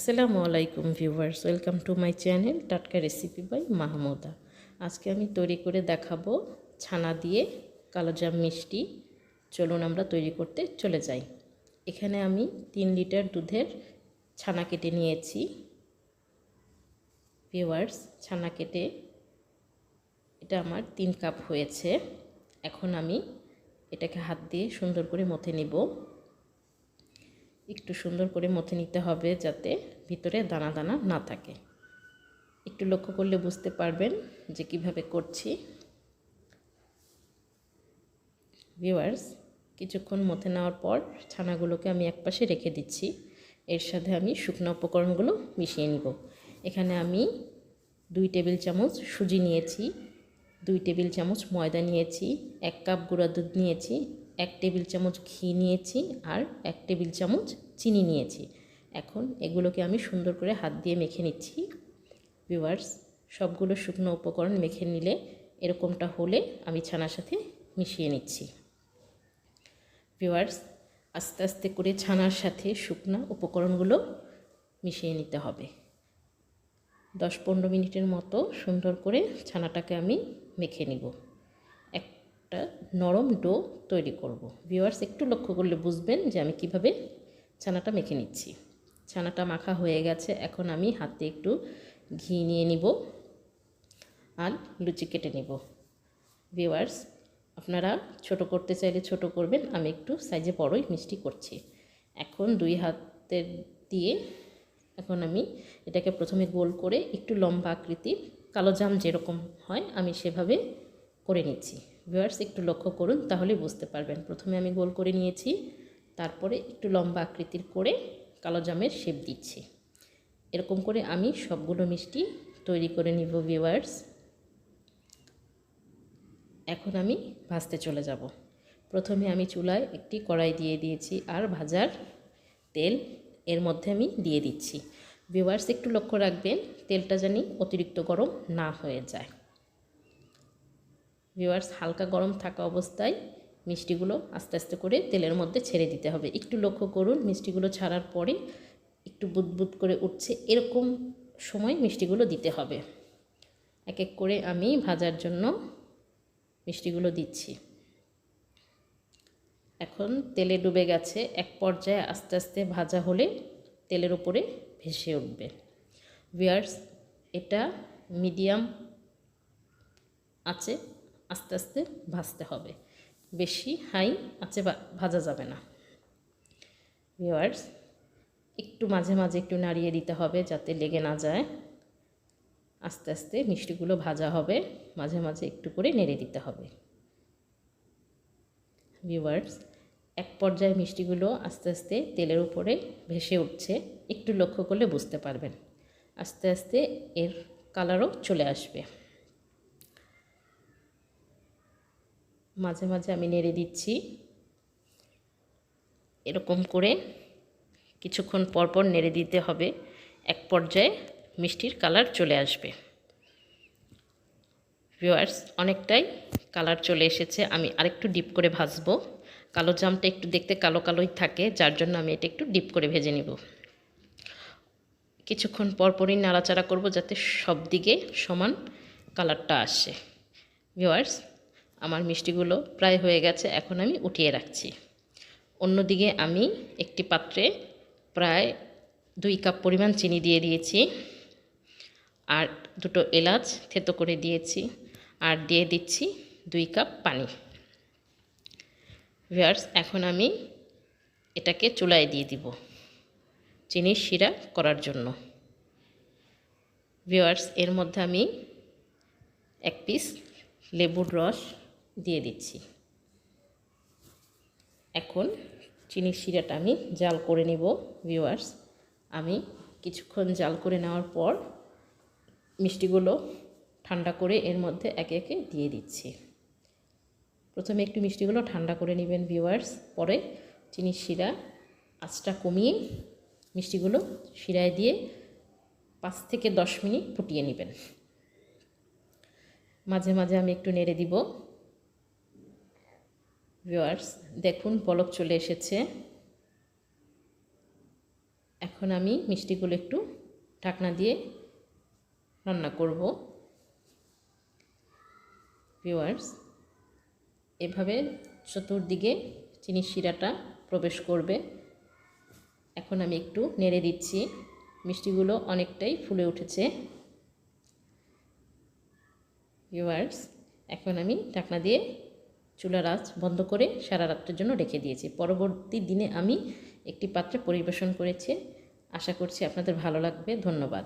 আসসালামু আলাইকুম viewers, welcome to my channel টাটকা রেসিপি বাই মাহমুদা। আজকে আমি তৈরি করে দেখাবো ছানা দিয়ে কালোজাম মিষ্টি। চলুন আমরা তৈরি করতে চলে যাই। এখানে আমি তিন লিটার দুধের ছানা কেটে নিয়েছি। ভিউয়ার্স, ছানা কেটে এটা আমার তিন কাপ হয়েছে। এখন আমি এটাকে হাত দিয়ে সুন্দর করে মথে নিব। একটু সুন্দর করে মথে নিতে হবে যাতে ভিতরে দানা দানা না থাকে। একটু লক্ষ্য করলে বুঝতে পারবেন যে কীভাবে করছি। ভিউয়ার্স, কিছুক্ষণ মথে নেওয়ার পর ছানাগুলোকে আমি একপাশে রেখে দিচ্ছি। এর সাথে আমি শুকনো উপকরণগুলো মিশিয়ে নিব। এখানে আমি দুই টেবিল চামচ সুজি নিয়েছি, দুই টেবিল চামচ ময়দা নিয়েছি, এক কাপ গুঁড়া দুধ নিয়েছি এক টেবিল চামচ ঘি নিয়েছি আর এক টেবিল চামচ চিনি নিয়েছি। এখন এগুলোকে আমি সুন্দর করে হাত দিয়ে মেখে নিচ্ছি। ভিউয়ার্স, সবগুলো শুকনো উপকরণ মেখে নিলে এরকমটা হলে আমি ছানার সাথে মিশিয়ে নিচ্ছি। ভিউয়ার্স, আস্তে আস্তে করে ছানার সাথে শুকনো উপকরণগুলো মিশিয়ে নিতে হবে। দশ পনেরো মিনিটের মতো সুন্দর করে ছানাটাকে আমি মেখে নিব। একটা নরম ডো তৈরি করব। ভিওয়ার্স একটু লক্ষ্য করলে বুঝবেন যে আমি কীভাবে ছানাটা মেখে নিচ্ছি। ছানাটা মাখা হয়ে গেছে, এখন আমি হাতে একটু ঘি নিয়ে নিব আর লুচি কেটে নিব। ভিওয়ার্স আপনারা ছোট করতে চাইলে ছোট করবেন, আমি একটু সাইজে বড়ই মিষ্টি করছি। এখন দুই হাতের দিয়ে এখন আমি এটাকে প্রথমে গোল করে একটু লম্বা আকৃতির কালো জাম যেরকম হয়, আমি সেভাবে করে নিচ্ছি। ভিউয়ার্স একটু লক্ষ্য করুন, তাহলে বুঝতে পারবেন। প্রথমে আমি গোল করে নিয়েছি, তারপরে একটু লম্বা আকৃতির করে কালো জামের শেপ দিচ্ছি। এরকম করে আমি সবগুলো মিষ্টি তৈরি করে নিব ভিউয়ার্স এখন আমি ভাজতে চলে যাব। প্রথমে আমি চুলায় একটি কড়াই দিয়ে দিয়েছি আর ভাজার তেল এর মধ্যে আমি দিয়ে দিচ্ছি। ভিউয়ার্স একটু লক্ষ্য রাখবেন, তেলটা জানি অতিরিক্ত গরম না হয়ে যায়। ভিউয়ার্স হালকা গরম থাকা অবস্থায় মিষ্টিগুলো আস্তে আস্তে করে তেলের মধ্যে ছেড়ে দিতে হবে। একটু লক্ষ্য করুন, মিষ্টিগুলো ছাড়ার পরে একটু বুদবুদ করে উঠছে, এরকম সময় মিষ্টিগুলো দিতে হবে। এক এক করে আমি ভাজার জন্য মিষ্টিগুলো দিচ্ছি। এখন তেলে ডুবে গেছে, এক পর্যায়ে আস্তে আস্তে ভাজা হলে তেলের উপরে ভেসে উঠবে। ভিয়ার্স এটা মিডিয়াম আছে আস্তে আস্তে ভাজতে হবে। বেশি হাই আছে ভাজা যাবে না। ভিওয়ার্স একটু মাঝে মাঝে একটু নাড়িয়ে দিতে হবে যাতে লেগে না যায়। আস্তে আস্তে মিষ্টিগুলো ভাজা হবে, মাঝে মাঝে একটু করে নেড়ে দিতে হবে। ভিওয়ার্স এক পর্যায়ে মিষ্টিগুলো আস্তে আস্তে তেলের উপরে ভেসে উঠছে, একটু লক্ষ্য করলে বুঝতে পারবেন। আস্তে আস্তে এর কালারও চলে আসবে। মাঝে মাঝে আমি নেড়ে দিচ্ছি। এরকম করে কিছুক্ষণ পরপর নেড়ে দিতে হবে। এক পর্যায়ে মিষ্টির কালার চলে আসবে। ভিওয়ার্স অনেকটাই কালার চলে এসেছে। আমি আরেকটু ডিপ করে ভাজবো। কালো জামটা একটু দেখতে কালো কালোই থাকে, যার জন্য আমি এটা একটু ডিপ করে ভেজে নিব। কিছুক্ষণ পরপরই নাড়াচাড়া করব যাতে সব দিকে সমান কালারটা আসে। ভিওয়ার্স আমার মিষ্টিগুলো প্রায় হয়ে গেছে, এখন আমি উঠিয়ে রাখছি। অন্যদিকে আমি একটি পাত্রে প্রায় দুই কাপ পরিমাণ চিনি দিয়ে দিয়েছি আর দুটো এলাচ থেতো করে দিয়েছি আর দিয়ে দিচ্ছি দুই কাপ পানি। ভিয়ার্স এখন আমি এটাকে চুলায় দিয়ে দিব চিনির শিরা করার জন্য। ভিওয়ার্স এর মধ্যে আমি এক পিস লেবুর রস দিয়ে দিচ্ছি। এখন চিনির শিরাটা আমি জাল করে নিব ভিউয়ার্স আমি কিছুক্ষণ জাল করে নেওয়ার পর মিষ্টিগুলো ঠান্ডা করে এর মধ্যে একে একে দিয়ে দিচ্ছি। প্রথমে একটু মিষ্টিগুলো ঠান্ডা করে নেবেন ভিউয়ার্স পরে চিনির শিরা, আঁচটা কমিয়ে মিষ্টিগুলো শিরায় দিয়ে পাঁচ থেকে দশ মিনিট ফুটিয়ে নেবেন। মাঝে মাঝে আমি একটু নেড়ে দিব। ভিওয়ার্স দেখুন পলক চলে এসেছে। এখন আমি মিষ্টিগুলো একটু ঢাকনা দিয়ে রান্না করব। ভিউয়ার্স এভাবে চতুর্দিকে চিনির শিরাটা প্রবেশ করবে। এখন আমি একটু নেড়ে দিচ্ছি। মিষ্টিগুলো অনেকটাই ফুলে উঠেছে। ভিউয়ার্স এখন আমি ঢাকনা দিয়ে চুলার আঁচ বন্ধ করে সারা রাত্রের জন্য রেখে দিয়েছি। পরবর্তী দিনে আমি একটি পাত্রে পরিবেশন করেছি। আশা করছি আপনাদের ভালো লাগবে। ধন্যবাদ।